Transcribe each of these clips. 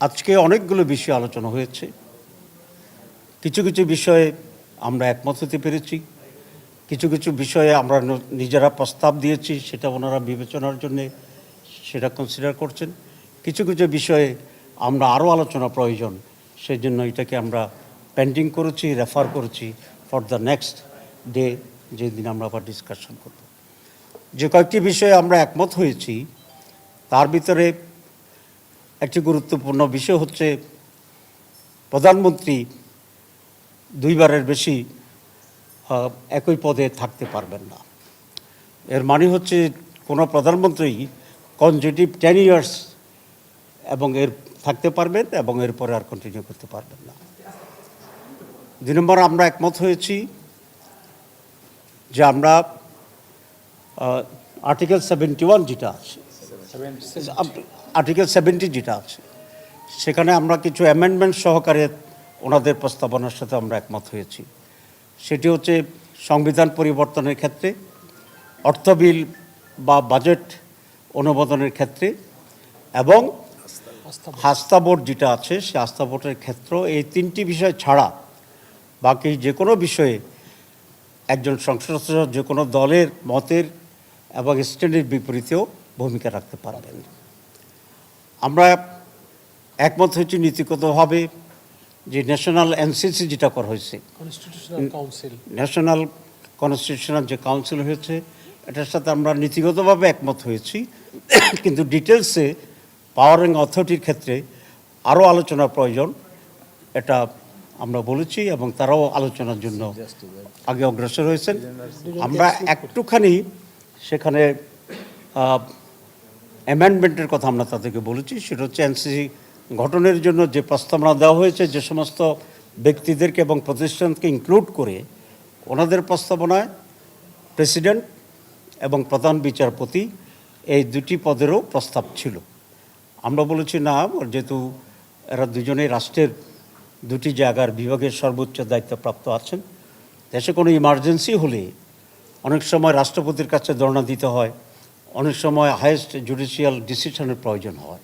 আজকে অনেকগুলো বিষয় আলোচনা হয়েছে। কিছু কিছু বিষয়ে আমরা একমত হতে পেরেছি। কিছু কিছু বিষয়ে আমরা নিজেরা প্রস্তাব দিয়েছি, সেটা ওনারা বিবেচনার জন্যে সেটা কনসিডার করছেন। কিছু কিছু বিষয়ে আমরা আরও আলোচনা প্রয়োজন সেই জন্য এটাকে আমরা পেন্ডিং করেছি রেফার করেছি ফর দ্য নেক্সট ডে যেদিন আমরা আবার ডিসকাশন করব। যে কয়েকটি বিষয়ে আমরা একমত হয়েছি, তার ভিতরে একটি গুরুত্বপূর্ণ বিষয় হচ্ছে প্রধানমন্ত্রী দুইবারের বেশি একই পদে থাকতে পারবেন না। এর মানে হচ্ছে কোনো প্রধানমন্ত্রী কনজিটিভ টেন ইয়ার্স এবং এর থাকতে পারবেন এবং এরপরে আর কন্টিনিউ করতে পারবেন না। দুই নম্বর আমরা একমত হয়েছি যে আমরা আর্টিকেল সেভেন্টি ওয়ান যেটা আছে আর্টিকেল সেভেন্টি যেটা আছে সেখানে আমরা কিছু অ্যামেন্ডমেন্ট সহকারে ওনাদের প্রস্তাবনার সাথে আমরা একমত হয়েছি। সেটি হচ্ছে সংবিধান পরিবর্তনের ক্ষেত্রে অর্থ বিল বা বাজেট অনুমোদনের ক্ষেত্রে এবং আস্থা বোর্ড। যেটা আছে সে আস্থা বোর্ডের ক্ষেত্র এই তিনটি বিষয় ছাড়া বাকি যে কোনো বিষয়ে একজন সংসদ যে কোনো দলের মতের এবং স্ট্যান্ডের বিপরীতেও ভূমিকা রাখতে পারবেন। আমরা একমত হয়েছি নীতিগতভাবে যে ন্যাশনাল এনসিসি যেটা করা হয়েছে ন্যাশনাল কনস্টিটিউশনাল যে কাউন্সিল হয়েছে এটার সাথে আমরা নীতিগতভাবে একমত হয়েছি। কিন্তু ডিটেলসে পাওয়ারিং অথরিটির ক্ষেত্রে আরও আলোচনার প্রয়োজন এটা আমরা বলেছি এবং তারাও আলোচনার জন্য আগে অগ্রসর হয়েছেন। আমরা একটুখানি সেখানে অ্যামেন্ডমেন্টের কথা আমরা তাদেরকে বলেছি, সেটা হচ্ছে এনসিসি গঠনের জন্য যে প্রস্তাবনা দেওয়া হয়েছে, যে সমস্ত ব্যক্তিদেরকে এবং প্রতিষ্ঠানকে ইনক্লুড করে ওনাদের প্রস্তাবনায় প্রেসিডেন্ট এবং প্রধান বিচারপতি এই দুটি পদেরও প্রস্তাব ছিল। আমরা বলেছি, না, যেহেতু এরা দুজনেই রাষ্ট্রের দুটি জায়গার বিভাগের সর্বোচ্চ দায়িত্বপ্রাপ্ত আছেন, দেশে কোনো ইমার্জেন্সি হলে অনেক সময় রাষ্ট্রপতির কাছে ধর্ণা দিতে হয় অনেক সময় হায়েস্ট জুডিশিয়াল ডিসিশনের প্রয়োজন হয়।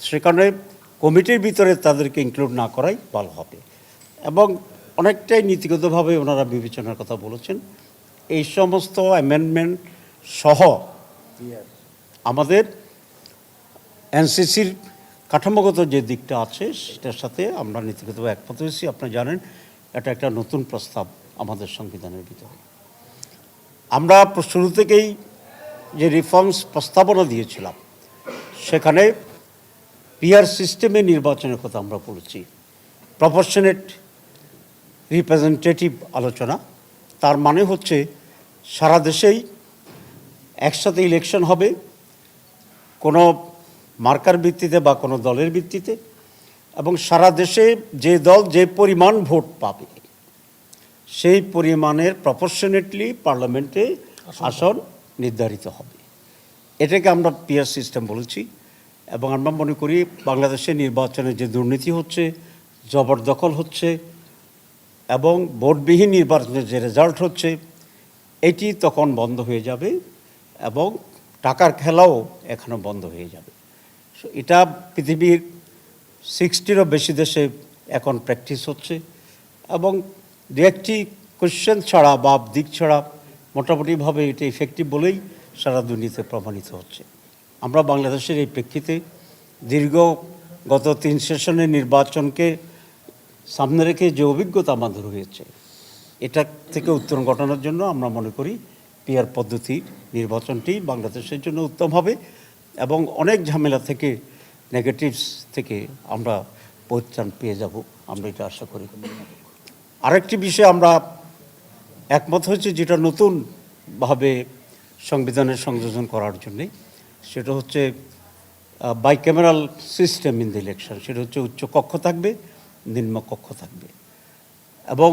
সেখানে কমিটির ভিতরে তাদেরকে ইনক্লুড না করাই ভালো হবে। এবং অনেকটাই নীতিগতভাবে ওনারা বিবেচনার কথা বলেছেন। এই সমস্ত অ্যামেন্ডমেন্ট সহ আমাদের এনসিসির কাঠামোগত যে দিকটা আছে, সেটার সাথে আমরা নীতিগতভাবে একমত হয়েছি। আপনারা জানেন, এটা একটা নতুন প্রস্তাব আমাদের সংবিধানের ভিতরে। আমরা শুরু থেকেই যে রিফর্মস প্রস্তাবনা দিয়েছিলাম সেখানে পিআর সিস্টেমে নির্বাচনের কথা আমরা বলেছি। প্রপোর্শনেট রিপ্রেজেন্টেটিভ আলোচনা তার মানে হচ্ছে সারা দেশেই একসাথে ইলেকশন হবে কোনো মার্কার ভিত্তিতে বা কোনো দলের ভিত্তিতে এবং সারা দেশে যে দল যে পরিমাণ ভোট পাবে সেই পরিমাণের প্রপোর্শনেটলি পার্লামেন্টে আসন নির্ধারিত হবে। এটাকে আমরা পিয়ার সিস্টেম বলেছি এবং আমরা মনে করি বাংলাদেশে নির্বাচনে যে দুর্নীতি হচ্ছে জবরদখল হচ্ছে এবং ভোটবিহীন নির্বাচনের যে রেজাল্ট হচ্ছে এটি তখন বন্ধ হয়ে যাবে এবং টাকার খেলাও এখনও বন্ধ হয়ে যাবে। So, এটা পৃথিবীর সিক্সটিরও বেশি দেশে এখন প্র্যাকটিস হচ্ছে এবং দু একটি কোশ্চেন ছাড়া বা দিক ছাড়া মোটামুটিভাবে এটা ইফেক্টিভ বলেই সারা দুর্নীতি প্রমাণিত হচ্ছে। আমরা বাংলাদেশের এই প্রেক্ষিতে দীর্ঘ গত তিন সেশনের নির্বাচনকে সামনে রেখে যে অভিজ্ঞতা আমাদের হয়েছে, এটা থেকে উত্তরণ ঘটানোর জন্য আমরা মনে করি পিয়ার পদ্ধতি নির্বাচনটি বাংলাদেশের জন্য উত্তম হবে এবং অনেক ঝামেলা থেকে নেগেটিভস থেকে আমরা পরিত্রাণ পেয়ে যাব, আমরা এটা আশা করি। আরেকটি বিষয়ে আমরা একমত হয়েছে যেটা নতুনভাবে সংবিধানের সংযোজন করার জন্যে। সেটা হচ্ছে bicameral system in the election সেটা হচ্ছে উচ্চ কক্ষ থাকবে, নিম্ন কক্ষ থাকবে। এবং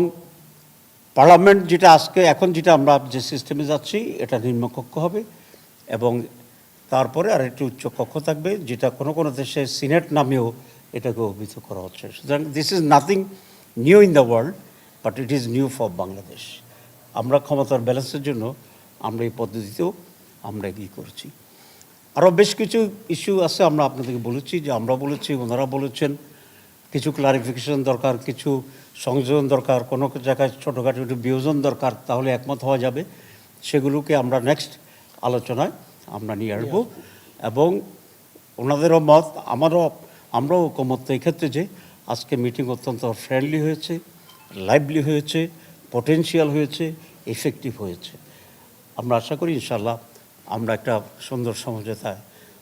পার্লামেন্ট যেটা আজকে, এখন যেটা আমরা যে সিস্টেমে যাচ্ছি, এটা নিম্নকক্ষ হবে এবং তারপরে আর একটি উচ্চ কক্ষ থাকবে, যেটা কোনো কোনো দেশে সিনেট নামেও এটাকে অভিহিত করা হচ্ছে। সুতরাং this is nothing new in the world but it is new for Bangladesh আমরা ক্ষমতার ব্যালেন্সের জন্য আমরা এই পদ্ধতিতেও আমরা এগিয়ে করছি। আরও বেশ কিছু ইস্যু আছে আমরা আপনাদেরকে বলেছি যে আমরা বলেছি ওনারা বলেছেন। কিছু ক্লারিফিকেশন দরকার কিছু সংযোজন দরকার কোনো জায়গায় ছোটোখাটো একটু বিয়োজন দরকার তাহলে একমত হওয়া যাবে। সেগুলোকে আমরা নেক্সট আলোচনায় আমরা নিয়ে আসব। এবং ওনাদেরও মত আমারও আমরাও ঐকমত এই ক্ষেত্রে যে আজকে মিটিং অত্যন্ত ফ্রেন্ডলি হয়েছে লাইভলি হয়েছে। পটেনশিয়াল হয়েছে এফেক্টিভ হয়েছে আমরা আশা করি ইনশাল্লাহ আমরা একটা সুন্দর সমঝোতায়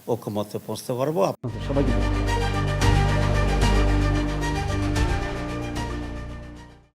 ঐকমত্যে পৌঁছতে পারব আপনাদের সবাইকে।